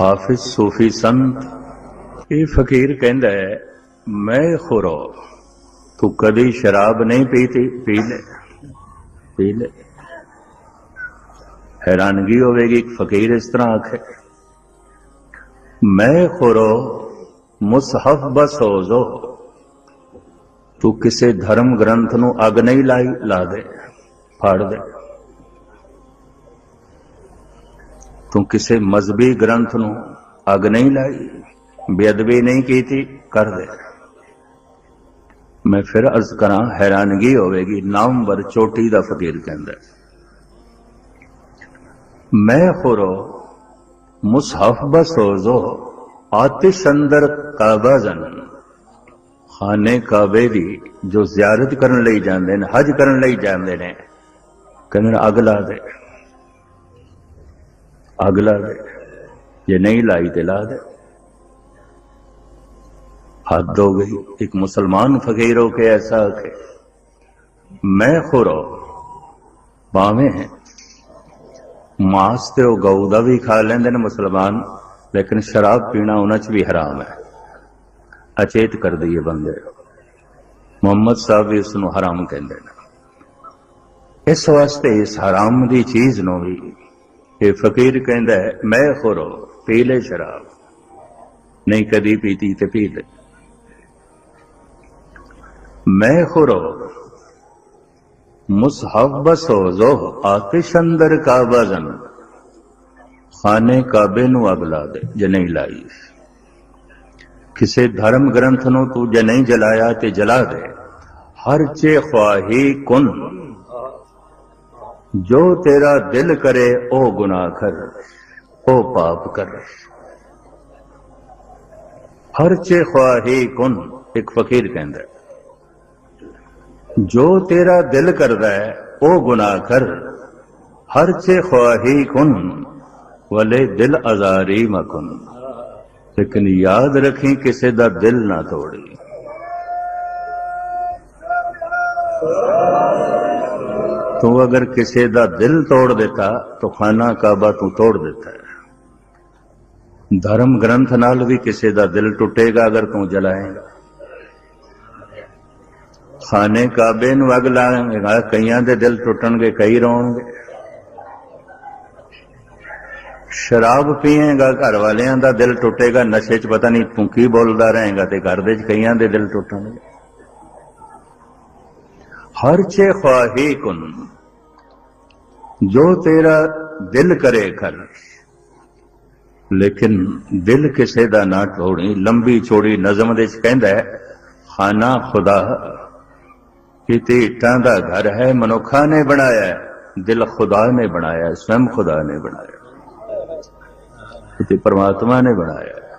ਹਾਫਿਜ਼ ਸੂਫੀ ਸੰਤ। ਇਹ ਫਕੀਰ ਕਹਿੰਦਾ ਹੈ, ਮੈਂ ਖੁਰੋ ਤੂੰ ਕਦੀ ਸ਼ਰਾਬ ਨਹੀਂ ਪੀਤੀ? ਪੀ ਲੈ ਪੀ ਲੈ। ਹੈਰਾਨਗੀ ਹੋਵੇਗੀ, ਇੱਕ ਫਕੀਰ ਇਸ ਤਰ੍ਹਾਂ ਆਖੇ। ਮੈਂ ਖੁਰੋ ਮੁਸਹਫ ਬਸੋਜ਼ੋ ਤੂੰ ਕਿਸੇ ਧਰਮ ਗ੍ਰੰਥ ਨੂੰ ਅਗ ਨਹੀਂ ਲਾਈ, ਲਾ ਦੇ, ਫਾੜ ਦੇ। ਤੂੰ ਕਿਸੇ ਮਜ਼ਬੀ ਗ੍ਰੰਥ ਨੂੰ ਅਗ ਨਹੀਂ ਲਾਈ, ਬੇਅਦਬੀ ਨਹੀਂ ਕੀਤੀ, ਕਰ ਦੇ। ਮੈਂ ਫਿਰ ਅਰਜ਼ ਕਰਾਂ, ਹੈਰਾਨਗੀ ਹੋਵੇਗੀ, ਨਾਮਵਰ ਚੋਟੀ ਦਾ ਫਕੀਰ ਕਹਿੰਦਾ ਮੈਂ ਖੁਰੋ, ਮੁਸਹਫ ਬਸੋਜ਼ੋ ਆਤਿਸ਼ ਅੰਦਰ ਕਾਬਾ ਜਨਨ ਖਾਨੇ ਕਾਬੇ ਦੀ ਜੋ ਜ਼ਿਆਰਤ ਕਰਨ ਲਈ ਜਾਂਦੇ ਨੇ, ਹਜ ਕਰਨ ਲਈ ਜਾਂਦੇ ਨੇ, ਕਹਿੰਦੇ ਨੇ ਅੱਗ ਲਾ ਦੇ। ਅੱਗ ਲਾ ਦੇ। ਜੇ ਨਹੀਂ ਲਾਈ ਤੇ ਲਾ ਦੇ। ਹੱਦ ਹੋ ਗਈ। ਇੱਕ ਮੁਸਲਮਾਨ ਫਕੀਰ ਹੋ ਕੇ ਐਸਾ ਕਿ ਮੈਂ ਖੁਰੋ ਬਾਵੇਂ ਹੈ। ਮਾਸ ਤੇ ਉਹ ਗਊ ਦਾ ਵੀ ਖਾ ਲੈਂਦੇ ਨੇ ਮੁਸਲਮਾਨ, ਲੇਕਿਨ ਸ਼ਰਾਬ ਪੀਣਾ ਉਹਨਾਂ 'ਚ ਵੀ ਹਰਾਮ ਹੈ। ਅਚੇਤ ਕਰ ਦਈਏ ਬੰਦੇ ਮੁਹੰਮਦ ਸਾਹਿਬ ਵੀ ਇਸ ਨੂੰ ਹਰਾਮ ਕਹਿੰਦੇ ਨੇ। ਇਸ ਵਾਸਤੇ ਇਸ ਹਰਾਮ ਦੀ ਚੀਜ਼ ਨੂੰ ਵੀ ਇਹ ਫਕੀਰ ਕਹਿੰਦਾ ਹੈ, ਮੈਂ ਖੁਰੋ ਪੀ ਲੈ ਸ਼ਰਾਬ ਨਹੀਂ ਕਦੀ ਪੀਤੀ ਤੇ ਪੀ ਲੈ ਮੈਂ ਖੁਰੋ ਮੁਸਹਬ ਬਸੋਜ਼ੋ ਆਤਿਸ਼ ਅੰਦਰ ਕਾਬਾ ਜਨ ਖਾਨੇ ਕਾਬੇ ਨੂੰ ਅਗ ਲਾ ਦੇ ਜੇ ਨਹੀਂ ਲਾਈ ਕਿਸੇ ਧਰਮ ਗ੍ਰੰਥ ਨੂੰ ਤੂੰ ਜੇ ਨਹੀਂ ਜਲਾਇਆ ਤੇ ਜਲਾ ਦੇ ਹਰ ਚੇ ਖਵਾਹੀ ਕੁਨ ਜੋ ਤੇਰਾ ਦਿਲ ਕਰੇ ਉਹ ਗੁਨਾਹ ਕਰ ਉਹ ਪਾਪ ਕਰ ਹਰ ਚੇ ਖਵਾਹੀ ਕੁਨ ਇੱਕ ਫਕੀਰ ਕਹਿੰਦਾ ਹੈ, ਜੋ ਤੇਰਾ ਦਿਲ ਕਰਦਾ ਹੈ ਉਹ ਗੁਨਾਹ ਕਰ ਹਰ ਚੇ ਖਵਾਹੀ ਕੁਨ ਵਲੇ ਦਿਲ ਅਜ਼ਾਰੀ ਮਕੁਨ ਲੇਕਿਨ ਯਾਦ ਰੱਖੀ ਕਿਸੇ ਦਾ ਦਿਲ ਨਾ ਤੋੜੀ ਤੂੰ ਅਗਰ ਕਿਸੇ ਦਾ ਦਿਲ ਤੋੜ ਦਿੱਤਾ, ਤਾਂ ਖਾਨਾ ਕਾਬਾ ਤੂੰ ਤੋੜ ਦਿੱਤਾ ਹੈ। ਧਰਮ ਗ੍ਰੰਥ ਨਾਲ ਵੀ ਕਿਸੇ ਦਾ ਦਿਲ ਟੁੱਟੇਗਾ ਅਗਰ ਤੂੰ ਜਲਾਏਗਾ। ਖਾਨੇ ਕਾਬੇ ਨੂੰ ਅਗ ਲਾਏਗਾ, ਕਈਆਂ ਦੇ ਦਿਲ ਟੁੱਟਣਗੇ, ਕਈ ਰੋਣਗੇ। ਸ਼ਰਾਬ ਪੀਏਗਾ, ਘਰ ਵਾਲਿਆਂ ਦਾ ਦਿਲ ਟੁੱਟੇਗਾ, ਨਸ਼ੇ 'ਚ ਪਤਾ ਨਹੀਂ ਤੂੰ ਕੀ ਬੋਲਦਾ ਰਹੇਗਾ ਤੇ ਘਰ ਦੇ 'ਚ ਕਈਆਂ ਦੇ ਦਿਲ ਟੁੱਟਣਗੇ। ਹਰ ਚੇ ਖਵਾਹੀ ਕੁਨ ਜੋ ਤੇਰਾ ਦਿਲ ਕਰੇ ਕਰ ਲੇਕਿਨ ਦਿਲ ਕਿਸੇ ਦਾ ਨਾ ਤੋੜੀ ਲੰਬੀ ਚੌੜੀ ਨਜ਼ਮ ਦੇ 'ਚ ਕਹਿੰਦਾ ਹੈ ਖਾਨਾ ਖੁਦਾ ਕਿਤੇ ਇੱਟਾਂ ਦਾ ਘਰ ਹੈ ਮਨੁੱਖਾਂ ਨੇ ਬਣਾਇਆ ਹੈ ਦਿਲ ਖੁਦਾ ਨੇ ਬਣਾਇਆ ਹੈ, ਸਵੈਮ ਖੁਦਾ ਨੇ ਬਣਾਇਆ ਕਿਤੇ ਪਰਮਾਤਮਾ ਨੇ ਬਣਾਇਆ ਹੈ।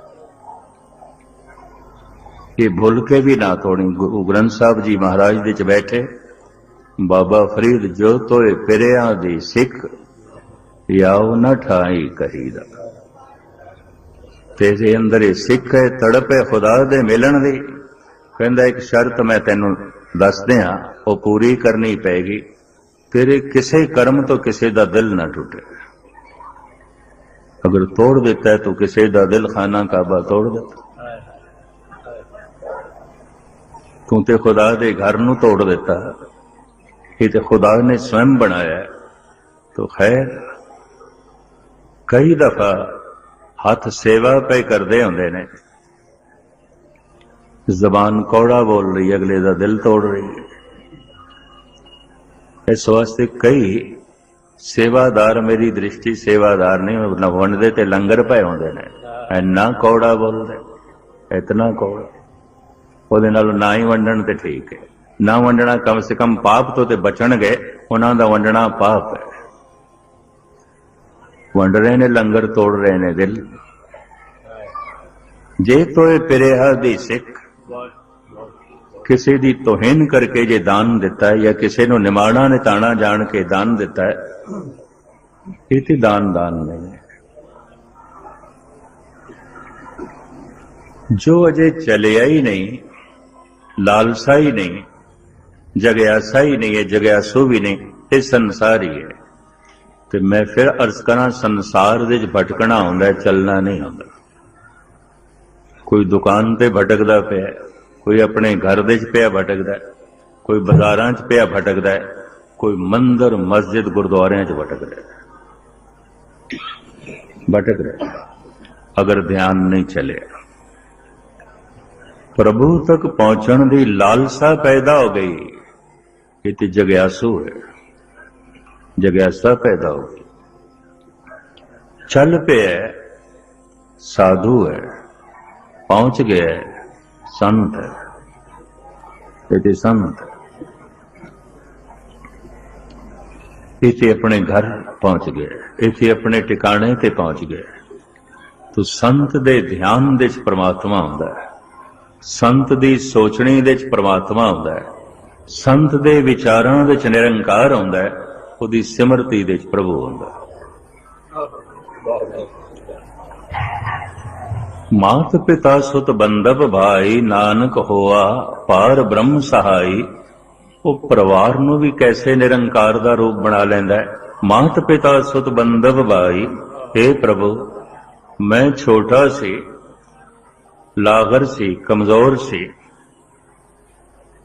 ਇਹ ਭੁੱਲ ਕੇ ਵੀ ਨਾ ਤੋੜੀ ਗੁਰੂ ਗ੍ਰੰਥ ਸਾਹਿਬ ਜੀ ਮਹਾਰਾਜ ਦੇ ਚ ਬੈਠੇ। ਬਾਬਾ ਫਰੀਦ ਜੋ ਤੋਏ ਫਿਰਿਆਂ ਦੀ ਸਿੱਖ, ਯਾਉ ਨਾ ਠਾਈ ਕਹੀਦਾ ਤੇਰੇ ਅੰਦਰ ਇਹ ਸਿੱਖ ਹੈ, ਤੜਪ ਹੈ ਖੁਦਾ ਦੇ ਮਿਲਣ ਦੀ। ਕਹਿੰਦਾ, ਇੱਕ ਸ਼ਰਤ ਮੈਂ ਤੈਨੂੰ ਦੱਸਦੇ ਹਾਂ ਉਹ ਪੂਰੀ ਕਰਨੀ ਪੈਗੀ। ਤੇਰੇ ਕਿਸੇ ਕਰਮ ਤੋਂ ਕਿਸੇ ਦਾ ਦਿਲ ਨਾ ਟੁੱਟੇ। ਅਗਰ ਤੋੜ ਦਿੱਤਾ ਹੈ ਤੂੰ ਕਿਸੇ ਦਾ ਦਿਲ ਖਾਨਾ ਕਾਬਾ ਤੋੜ ਦਿੱਤਾ। ਤੂੰ ਤੇ ਖੁਦਾ ਦੇ ਘਰ ਨੂੰ ਤੋੜ ਦਿੱਤਾ। ਇਹ ਤੇ ਖੁਦਾ ਨੇ ਸਵੈਮ ਬਣਾਇਆ ਹੈ ਤੋ ਖੈਰ ਕਈ ਦਫਾ ਹੱਥ ਸੇਵਾ ਪੇ ਕਰਦੇ ਹੁੰਦੇ ਨੇ ਜ਼ਬਾਨ ਕੌੜਾ ਬੋਲ ਰਹੀ ਹੈ, ਅਗਲੇ ਦਾ ਦਿਲ ਤੋੜ ਰਹੀ ਹੈ ਇਸ ਵਾਸਤੇ ਕਈ ਸੇਵਾਦਾਰ ਮੇਰੀ ਦ੍ਰਿਸ਼ਟੀ ਸੇਵਾਦਾਰ ਨਹੀਂ ਵੰਡਦੇ ਤੇ ਲੰਗਰ ਪਏ ਹੁੰਦੇ ਨੇ ਇੰਨਾ ਕੌੜਾ ਬੋਲਦੇ ਇਤਨਾ ਕੌੜਾ ਉਹਦੇ ਨਾਲ ਨਾ ਹੀ ਵੰਡਣ ਤੇ ਠੀਕ ਹੈ ਨਾ ਵੰਡਣਾ ਕਮ ਸੇ ਕਮ ਪਾਪ ਤੋਂ ਤੇ ਬਚਣਗੇ ਉਹਨਾਂ ਦਾ ਵੰਡਣਾ ਪਾਪ ਹੈ। ਵੰਡ ਰਹੇ ਨੇ, ਲੰਗਰ ਤੋੜ ਰਹੇ ਨੇ ਦਿਲ। ਜੇ ਤੋਏ ਪਿਰਿਆ ਦੀ ਸਿੱਖ, ਕਿਸੇ ਦੀ ਤੋਹਿਨ ਕਰਕੇ ਜੇ ਦਾਨ ਦਿੱਤਾ ਹੈ, ਜਾਂ ਕਿਸੇ ਨੂੰ ਨਿਮਾਣਾ ਨਿਤਾਣਾ ਜਾਣ ਕੇ ਦਾਨ ਦਿੱਤਾ ਹੈ, ਇਹ ਤੇ ਦਾਨ ਦਾਨ ਨਹੀਂ ਹੈ। ਜੋ ਅਜੇ ਚਲਿਆ ਹੀ ਨਹੀਂ, ਲਾਲਸਾ ਹੀ ਨਹੀਂ ਜਗਿਆਸਾ ਹੀ ਨਹੀਂ ਹੈ ਜਗਿਆਸੂ ਵੀ ਨਹੀਂ, ਇਹ ਸੰਸਾਰ ਹੀ ਹੈ। ਤੇ ਮੈਂ ਫਿਰ ਅਰਜ਼ ਕਰਾਂ, ਸੰਸਾਰ ਦੇ ਵਿੱਚ ਭਟਕਣਾ ਹੁੰਦਾ ਚੱਲਣਾ ਨਹੀਂ ਹੁੰਦਾ। ਕੋਈ ਦੁਕਾਨ ਤੇ ਭਟਕਦਾ ਪਿਆ ਕੋਈ ਆਪਣੇ ਘਰ ਦੇ ਵਿੱਚ ਪਿਆ ਭਟਕਦਾ ਕੋਈ ਬਾਜ਼ਾਰਾਂ 'ਚ ਪਿਆ ਭਟਕਦਾ ਕੋਈ ਮੰਦਰ, ਮਸਜਿਦ, ਗੁਰਦੁਆਰਿਆਂ 'ਚ ਭਟਕਦਾ ਰਿਹਾ ਭਟਕ ਰਿਹਾ ਅਗਰ ਧਿਆਨ ਨਹੀਂ ਚੱਲਿਆ, ਪ੍ਰਭੂ ਤੱਕ ਪਹੁੰਚਣ ਦੀ ਲਾਲਸਾ ਪੈਦਾ ਹੋ ਗਈ। ਇਹ ਤੇ ਜਗਿਆਸੂ ਹੈ ਜਗਿਆਸਾ ਪੈਦਾ ਹੋ ਚੱਲ ਪਿਆ ਸਾਧੂ ਹੈ। ਪਹੁੰਚ ਗਿਆ ਸੰਤ ਹੈ। ਇਹ ਤੇ ਸੰਤ ਹੈ। ਇਥੇ ਆਪਣੇ ਘਰ ਪਹੁੰਚ ਗਏ ਇਥੇ ਆਪਣੇ ਟਿਕਾਣੇ ਤੇ ਪਹੁੰਚ ਗਏ ਤੋ ਸੰਤ ਦੇ ਧਿਆਨ ਦੇ ਵਿੱਚ ਪਰਮਾਤਮਾ ਹੁੰਦਾ ਹੈ। ਸੰਤ ਦੀ ਸੋਚਣੀ ਦੇ ਵਿੱਚ ਪਰਮਾਤਮਾ ਹੁੰਦਾ ਹੈ। ਸੰਤ ਦੇ ਵਿਚਾਰਾਂ ਵਿੱਚ ਨਿਰੰਕਾਰ ਆਉਂਦਾ ਹੈ, ਉਹਦੀ ਸਿਮਰਤੀ ਦੇ ਵਿੱਚ ਪ੍ਰਭੂ ਆਉਂਦਾ ਮਾਤ ਪਿਤਾ ਸੁਤ ਬੰਦਪ ਭਾਈ, ਨਾਨਕ ਹੋਆ, ਪਾਰ ਬ੍ਰਹਮ ਸਹਾਈ। ਉਹ ਪਰਿਵਾਰ ਨੂੰ ਵੀ ਕੈਸੇ ਨਿਰੰਕਾਰ ਦਾ ਰੂਪ ਬਣਾ ਲੈਂਦਾ ਹੈ? ਮਾਤ ਪਿਤਾ ਸੁਤ ਬੰਦਪ ਭਾਈ हे ਪ੍ਰਭੂ, ਮੈਂ ਛੋਟਾ ਸੀ, ਲਾਗਰ ਸੀ, ਕਮਜ਼ੋਰ ਸੀ।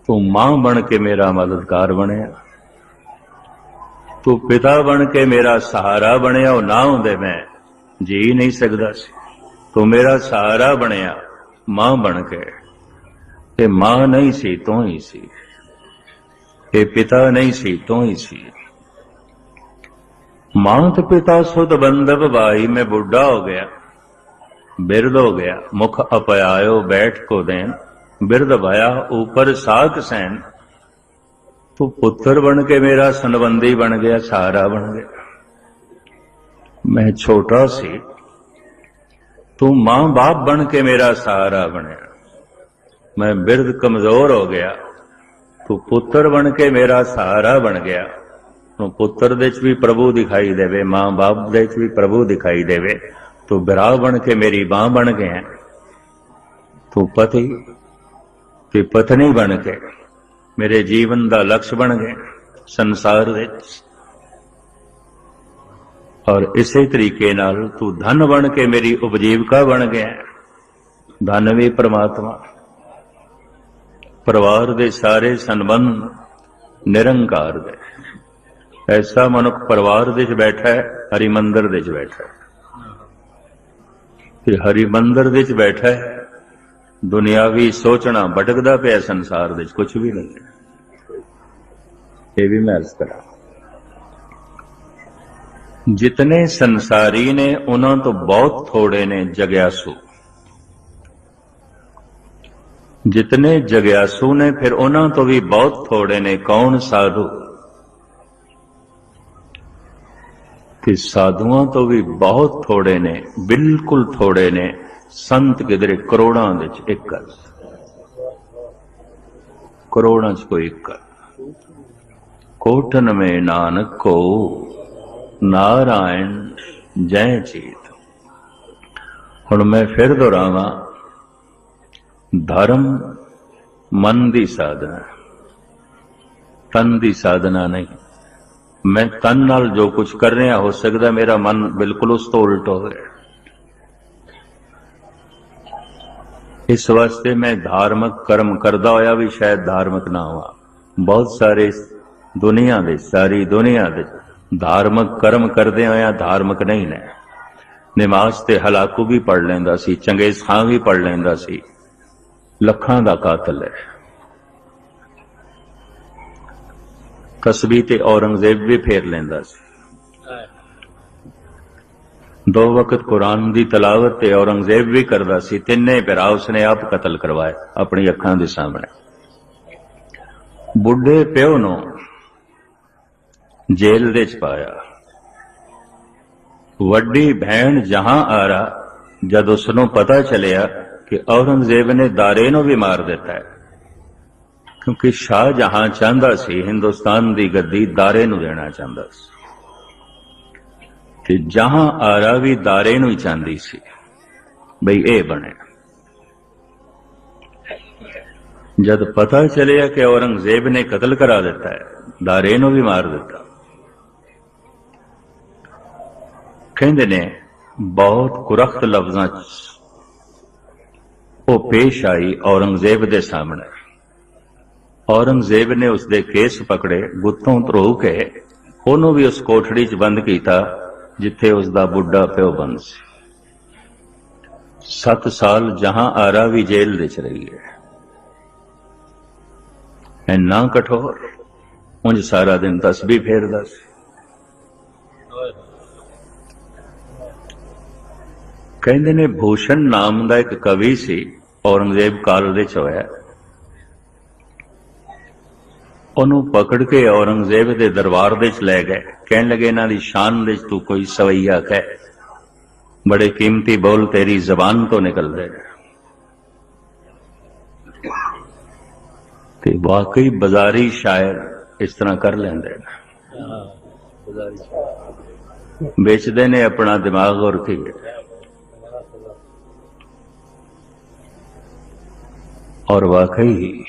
ਤੂੰ ਮਾਂ ਬਣ ਕੇ ਮੇਰਾ ਮਦਦਗਾਰ ਬਣਿਆ। ਤੂੰ ਪਿਤਾ ਬਣ ਕੇ ਮੇਰਾ ਸਹਾਰਾ ਬਣਿਆ, ਉਹ ਨਾ ਹੁੰਦੇ ਮੈਂ ਜੀ ਨਹੀਂ ਸਕਦਾ ਸੀ। ਤੂੰ ਮੇਰਾ ਸਹਾਰਾ ਬਣਿਆ, ਮਾਂ ਬਣ ਕੇ। ਤੇ ਮਾਂ ਨਹੀਂ ਸੀ, ਤੂੰ ਹੀ ਸੀ। ਇਹ ਪਿਤਾ ਨਹੀਂ ਸੀ, ਤੂੰ ਹੀ ਸੀ। ਮਾਂ ਤੇ ਪਿਤਾ ਸੁਧ ਬੰਦਬ ਭਾਈ ਮੈਂ ਬੁੱਢਾ ਹੋ ਗਿਆ, ਬਿਰਧ ਹੋ ਗਿਆ, ਮੁਖ ਅਪਿਆਇਓ ਬੈਠ ਕੋ ਦੇਣ। ਬਿਰਧ ਵਾਇਆ, ਉਪਰ ਸਾਖ ਸੈਨ। ਤੂੰ ਪੁੱਤਰ ਬਣ ਕੇ ਮੇਰਾ ਸੰਬੰਧੀ ਬਣ ਗਿਆ ਸਹਾਰਾ ਬਣ ਗਿਆ। ਮੈਂ ਛੋਟਾ ਸੀ। ਤੂੰ ਮਾਂ ਬਾਪ ਬਣ ਕੇ ਮੇਰਾ ਸਹਾਰਾ ਬਣਿਆ। ਮੈਂ ਬਿਰਧ ਕਮਜ਼ੋਰ ਹੋ ਗਿਆ। ਤੂੰ ਪੁੱਤਰ ਬਣ ਕੇ ਮੇਰਾ ਸਹਾਰਾ ਬਣ ਗਿਆ। ਤੂੰ ਪੁੱਤਰ ਦੇ ਚ ਵੀ ਪ੍ਰਭੂ ਦਿਖਾਈ ਦੇਵੇ, ਮਾਂ ਬਾਪ ਦੇ ਚ ਵੀ ਪ੍ਰਭੂ ਦਿਖਾਈ ਦੇਵੇ। ਤੂੰ ਬਿਰਾ ਬਣ ਕੇ ਮੇਰੀ ਬਾਹ ਬਣ ਗਿਆ। ਤੂੰ ਪਤੀ। ਤੇ ਪਤਨੀ ਬਣ ਕੇ, ਮੇਰੇ ਜੀਵਨ ਦਾ ਲਕਸ਼ ਬਣ ਗਏ ਸੰਸਾਰ ਵਿੱਚ। ਔਰ ਇਸੇ ਤਰੀਕੇ ਨਾਲ ਤੂੰ ਧਨ ਬਣ ਕੇ ਮੇਰੀ ਉਪਜੀਵਕਾ ਬਣ ਗਿਆ। ਧਨ ਵੀ ਪ੍ਰਮਾਤਮਾ। ਪਰਿਵਾਰ ਦੇ ਸਾਰੇ ਸੰਬੰਧ ਨਿਰੰਕਾਰ ਦੇ। ਐਸਾ ਮਨੁੱਖ ਪਰਿਵਾਰ ਦੇ ਵਿੱਚ ਬੈਠਾ ਹੈ ਹਰੀ ਮੰਦਰ ਦੇ ਵਿੱਚ ਬੈਠਾ ਹੈ। ਤੇ ਹਰੀ ਮੰਦਰ ਦੇ ਵਿੱਚ ਬੈਠਾ ਹੈ ਦੁਨਿਆਵੀ ਸੋਚਣਾ ਭਟਕਦਾ ਪਿਆ ਸੰਸਾਰ ਵਿੱਚ ਕੁਝ ਵੀ ਨਹੀਂ। ਇਹ ਵੀ ਮੈਂ ਅਰਜ਼ ਕਰਾਂ। ਜਿਤਨੇ ਸੰਸਾਰੀ ਨੇ, ਉਹਨਾਂ ਤੋਂ ਬਹੁਤ ਥੋੜੇ ਨੇ ਜਗਿਆਸੂ। ਜਿਤਨੇ ਜਗਿਆਸੂ ਨੇ, ਫਿਰ ਉਹਨਾਂ ਤੋਂ ਵੀ ਬਹੁਤ ਥੋੜੇ ਨੇ ਕੌਣ ਸਾਧੂ? ਕਿ ਸਾਧੂਆਂ ਤੋਂ ਵੀ ਬਹੁਤ ਥੋੜੇ ਨੇ, ਬਿਲਕੁਲ ਥੋੜੇ ਨੇ। ਸੰਤ ਕਿਧਰੇ ਕਰੋੜਾਂ ਦੇ ਚ ਇੱਕ ਹੈ। ਕਰੋੜਾਂ ਚ ਕੋਈ ਇੱਕ ਹੈ। ਕੋਟਨ ਮੇ ਨਾਨਕ ਕੋ ਨਾਰਾਇਣ ਜੈ ਚੀਤ ਹੁਣ ਮੈਂ ਫਿਰ ਦੁਹਰਾਵਾਂ, ਧਰਮ ਮਨ ਦੀ ਸਾਧਨਾ ਤਨ ਦੀ ਸਾਧਨਾ ਨਹੀਂ ਮੈਂ ਤਨ ਨਾਲ ਜੋ ਕੁਝ ਕਰ ਰਿਹਾ, ਹੋ ਸਕਦਾ ਮੇਰਾ ਮਨ ਬਿਲਕੁਲ ਉਸ ਤੋਂ ਉਲਟ ਹੋ ਰਿਹਾ ਇਸ ਵਾਸਤੇ ਮੈਂ ਧਾਰਮਿਕ ਕਰਮ ਕਰਦਾ ਹੋਇਆ ਵੀ ਸ਼ਾਇਦ ਧਾਰਮਿਕ ਨਾ ਹੋਵਾਂ। ਬਹੁਤ ਸਾਰੇ ਦੁਨੀਆ ਦੇ, ਸਾਰੀ ਦੁਨੀਆ ਦੇ ਧਾਰਮਿਕ ਕਰਮ ਕਰਦੇ ਹੋਇਆ ਧਾਰਮਿਕ ਨਹੀਂ ਨੇ। ਨਮਾਜ਼ ਤੇ ਹਲਾਕੂ ਵੀ ਪੜ ਲੈਂਦਾ ਸੀ, ਚੰਗੇਜ਼ ਖਾਨ ਵੀ ਪੜ ਲੈਂਦਾ ਸੀ। ਲੱਖਾਂ ਦਾ ਕਾਤਲ ਹੈ। ਕਸਬੀ ਤੇ ਔਰੰਗਜ਼ੇਬ ਵੀ ਫੇਰ ਲੈਂਦਾ ਸੀ। ਦੋ ਵਕਤ ਕੁਰਾਨ ਦੀ ਤਲਾਵਤ ਤੇ ਔਰੰਗਜ਼ੇਬ ਵੀ ਕਰਦਾ ਸੀ, ਤਿੰਨੇ ਭਰਾ ਉਸਨੇ ਆਪ ਕਤਲ ਕਰਵਾਏ ਆਪਣੀ ਅੱਖਾਂ ਦੇ ਸਾਹਮਣੇ। ਬੁੱਢੇ ਪਿਓ ਨੂੰ ਜੇਲ੍ਹ ਦੇ ਚ ਪਾਇਆ। ਵੱਡੀ ਭੈਣ ਜਹਾਂ ਆਰਾ, ਜਦ ਉਸ ਨੂੰ ਪਤਾ ਚੱਲਿਆ ਕਿ ਔਰੰਗਜ਼ੇਬ ਨੇ ਦਾਰੇ ਨੂੰ ਵੀ ਮਾਰ ਦਿੱਤਾ ਹੈ, ਕਿਉਂਕਿ ਸ਼ਾਹ ਜਹਾਂ ਚਾਹੁੰਦਾ ਸੀ ਹਿੰਦੁਸਤਾਨ ਦੀ ਗੱਦੀ ਦਾਰੇ ਨੂੰ ਦੇਣਾ ਚਾਹੁੰਦਾ ਸੀ। ਤੇ ਜਹਾਂ ਆਰਾ ਵੀ ਦਾਰੇ ਨੂੰ ਹੀ ਚਾਹੁੰਦੀ ਸੀ। ਬਈ ਇਹ ਬਣੇ। ਜਦ ਪਤਾ ਚੱਲਿਆ ਕਿ ਔਰੰਗਜ਼ੇਬ ਨੇ ਕਤਲ ਕਰਾ ਦਿੱਤਾ ਹੈ, ਦਾਰੇ ਨੂੰ ਵੀ ਮਾਰ ਦਿੱਤਾ। ਕਹਿੰਦੇ ਨੇ, ਬਹੁਤ ਕੁਰਖਤ ਲਫ਼ਜ਼ਾਂ 'ਚ ਉਹ ਪੇਸ਼ ਆਈ ਔਰੰਗਜ਼ੇਬ ਦੇ ਸਾਹਮਣੇ। ਔਰੰਗਜ਼ੇਬ ਨੇ ਉਸ ਦੇ ਕੇਸ ਪਕੜੇ, ਗੁੱਤੋਂ ਧਰੋ ਕੇ ਉਹਨੂੰ ਵੀ ਉਸ ਕੋਠੜੀ 'ਚ ਬੰਦ ਕੀਤਾ। ਜਿੱਥੇ ਉਸ ਦਾ ਬੁੱਢਾ ਪਿਓ ਬੰਦ ਸੀ। 7 ਸਾਲ ਜਹਾਂ ਆਰਾ ਵੀ ਜੇਲ੍ਹ ਵਿੱਚ ਰਹੀ ਹੈ। ਇੰਨਾ ਕਠੋਰ, ਉਂਝ ਸਾਰਾ ਦਿਨ ਤਸਬੀਹ ਫੇਰਦਾ ਸੀ। ਕਹਿੰਦੇ ਨੇ ਭੂਸ਼ਣ ਨਾਮ ਦਾ ਇੱਕ ਕਵੀ ਸੀ, ਔਰੰਗਜ਼ੇਬ ਕਾਲ ਦੇ ਚ ਹੋਇਆ। ਉਹਨੂੰ ਪਕੜ ਕੇ ਔਰੰਗਜ਼ੇਬ ਦੇ ਦਰਬਾਰ ਦੇ ਚ ਲੈ ਗਏ। ਕਹਿਣ ਲੱਗੇ, ਇਹਨਾਂ ਦੀ ਸ਼ਾਨ ਦੇ ਚ ਤੂੰ ਕੋਈ ਸਵਈਆ ਕਹਿ। ਬੜੇ ਕੀਮਤੀ ਬੋਲ ਤੇਰੀ ਜ਼ਬਾਨ ਤੋਂ ਨਿਕਲਦੇ ਨੇ। ਤੇ ਵਾਕਈ ਬਾਜ਼ਾਰੀ ਸ਼ਾਇਰ ਇਸ ਤਰ੍ਹਾਂ ਕਰ ਲੈਂਦੇ ਨੇ। ਵੇਚਦੇ ਨੇ ਆਪਣਾ ਦਿਮਾਗ ਔਰ ਕੀ। ਔਰ ਵਾਕਈ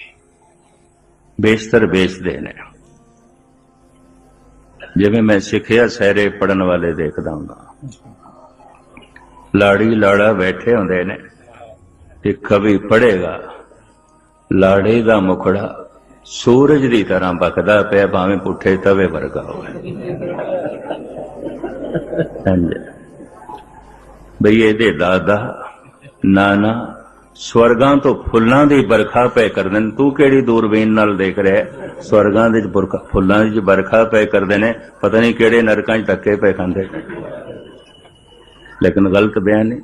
ਬੇਸ਼ਤਰ ਵੇਚਦੇ ਨੇ। ਜਿਵੇਂ ਮੈਂ ਸਿੱਖਿਆ ਸਹਿਰੇ ਪੜਨ ਵਾਲੇ ਦੇਖਦਾ ਹੁੰਦਾ। ਲਾੜੀ ਲਾੜਾ ਬੈਠੇ ਹੁੰਦੇ ਨੇ ਤੇ ਕਵੀ ਪੜੇਗਾ ਲਾੜੇ ਦਾ ਮੁਖੜਾ ਸੂਰਜ ਦੀ ਤਰ੍ਹਾਂ ਬਕਦਾ ਪਿਆ, ਭਾਵੇਂ ਪੁੱਠੇ ਤਵੇ ਵਰਗਾ ਹੋਵੇ। ਹਾਂਜੀ। ਬਈ ਇਹਦੇ ਦਾਦਾ, ਨਾਨਾ ਸਵਰਗਾਂ ਤੋਂ ਫੁੱਲਾਂ ਦੀ ਵਰਖਾ ਪੈ ਕਰਦੇ ਨੇ। ਤੂੰ ਕਿਹੜੀ ਦੂਰਬੀਨ ਨਾਲ ਦੇਖ ਰਿਹਾ ਸਵਰਗਾਂ ਦੇ ਵਿੱਚ ਫੁੱਲਾਂ ਦੀ ਵਰਖਾ ਪੈ ਕਰਦੇ ਨੇ। ਪਤਾ ਨਹੀਂ ਕਿਹੜੇ ਨਰਕਾਂ 'ਚ ਧੱਕੇ ਪੈ ਖਾਂਦੇ। ਲੇਕਿਨ ਗਲਤ ਬਿਆਨ ਨਹੀਂ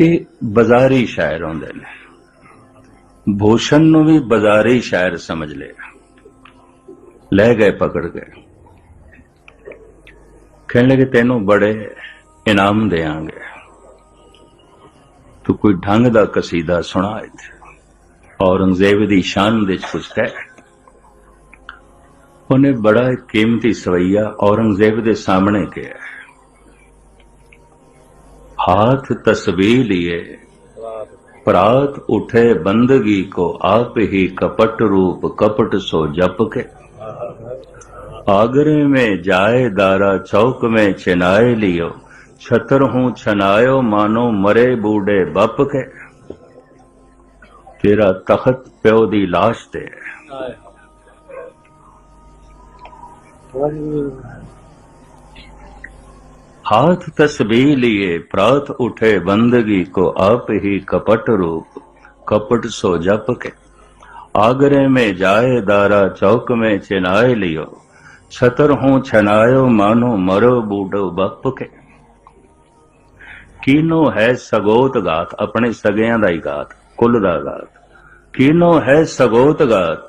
ਇਹ ਬਾਜ਼ਾਰੀ ਸ਼ਾਇਰ ਹੁੰਦੇ ਨੇ। ਭੂਸ਼ਣ ਨੂੰ ਵੀ ਬਾਜ਼ਾਰੀ ਸ਼ਾਇਰ ਸਮਝ ਲਿਆ ਲੈ ਗਏ, ਪਕੜ ਗਏ। ਕਹਿਣ ਲੱਗੇ, ਤੈਨੂੰ ਬੜੇ ਇਨਾਮ ਦੇਾਂਗੇ ਤੂੰ ਕੋਈ ਢੰਗ ਦਾ ਕਸੀਦਾ ਸੁਣਾ ਇੱਥੇ ਔਰੰਗਜ਼ੇਬ ਦੀ ਸ਼ਾਨ ਵਿੱਚ ਕੁਝ ਕਹਿ ਉਹਨੇ ਬੜਾ ਇੱਕ ਕੀਮਤੀ ਸਵਈਆ ਔਰੰਗਜ਼ੇਬ ਦੇ ਸਾਹਮਣੇ ਕਿਹਾ हाथ तस्बीह लिए प्रात उठे बंदगी को आप ही कपट रूप कपट सो जप के आगरे में जाए दारा चौक में छिनाए लियो छतर हूं छनायो मानो मरे बूढ़े बप के तेरा तखत प्यो दी लाश ते हाथ तस्बीह लिए प्रात उठे बंदगी को आप ही कपट रूप कपट सो जप के आगरे में जाए दारा चौक में चिनाए लियो छतर हूं छनायो मानो मरो बूढ़ो बप के ਕੀਨੋ ਹੈ ਸਗੋਤ ਗਾਤ ਆਪਣੇ ਸਗਿਆਂ ਦਾ ਹੀ ਗਾਤ ਕੁੱਲ ਦਾ ਗਾਤ ਕੀਨੋ ਹੈ ਸਗੋਤ ਗਾਤ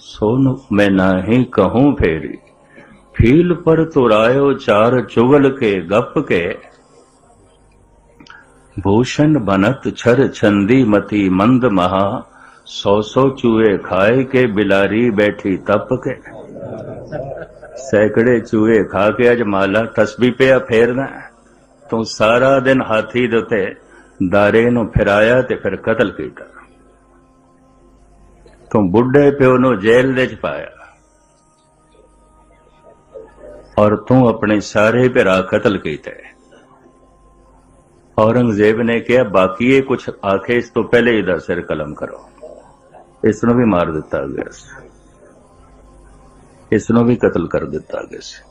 ਸੋਨ ਮੈਂ ਨਹੀਂ ਕਹੂੰ ਫੇਰੀ ਫੀਲ ਪਰ ਤੁਰਾਇਓ ਚਾਰ ਚੁਗਲ ਕੇ ਗੱਪ ਕੇ भूषण बनत छर छंदी मती मंद महा सौ सौ चूहे खाए के बिलारी बैठी तप के सैकड़े चूहे खा के अज माला तस्बी ਪਿਆ ਫੇਰਨਾ ਤੂੰ ਸਾਰਾ ਦਿਨ ਹਾਥੀ ਦੇ ਉੱਤੇ ਦਾਰੇ ਨੂੰ ਫਿਰਾਇਆ ਤੇ ਫਿਰ ਕਤਲ ਕੀਤਾ। ਤੂੰ ਬੁੱਢੇ ਪਿਓ ਨੂੰ ਜੇਲ੍ਹ ਦੇ ਚ ਪਾਇਆ। ਔਰ ਤੂੰ ਆਪਣੇ ਸਾਰੇ ਭਰਾ ਕਤਲ ਕੀਤੇ। ਔਰੰਗਜ਼ੇਬ ਨੇ ਕਿਹਾ ਬਾਕੀ ਇਹ ਕੁਝ ਆਖੇ, ਇਸ ਤੋਂ ਪਹਿਲੇ ਇਹਦਾ ਸਿਰ ਕਲਮ ਕਰੋ। ਇਸ ਨੂੰ ਵੀ ਮਾਰ ਦਿੱਤਾ ਗਿਆ ਸੀ। ਇਸ ਨੂੰ ਵੀ ਕਤਲ ਕਰ ਦਿੱਤਾ ਗਿਆ ਸੀ।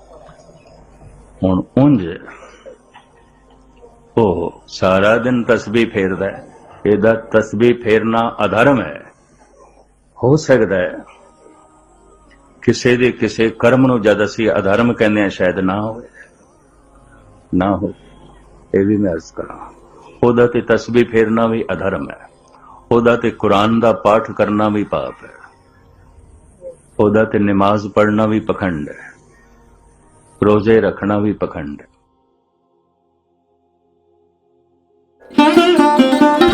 ਹੁਣ ਉਂਝ ਉਹ ਸਾਰਾ ਦਿਨ ਤਸਬੀਹ ਫੇਰਦਾ ਹੈ। ਇਹਦਾ ਤਸਬੀਹ ਫੇਰਨਾ ਅਧਰਮ ਹੈ। ਹੋ ਸਕਦਾ ਹੈ ਕਿਸੇ ਦੇ ਕਿਸੇ ਕਰਮ ਨੂੰ ਜਦ ਅਸੀਂ ਅਧਰਮ ਕਹਿੰਦੇ ਆ ਸ਼ਾਇਦ ਨਾ ਹੋਵੇ। ਨਾ ਹੋ ਇਹ ਵੀ ਮੈਂ ਅਰਜ਼ ਕਰਾਂ। ਉਹਦਾ ਤੇ ਤਸਬੀਹ ਫੇਰਨਾ ਵੀ ਅਧਰਮ ਹੈ। ਉਹਦਾ ਤੇ ਕੁਰਾਨ ਦਾ ਪਾਠ ਕਰਨਾ ਵੀ ਪਾਪ ਹੈ। ਉਹਦਾ ਤੇ ਨਮਾਜ਼ ਪੜ੍ਹਨਾ ਵੀ ਪਖੰਡ ਹੈ। ਰੋਜ਼ੇ ਰੱਖਣਾ ਵੀ ਪਖੰਡ ਹੈ। Thank you.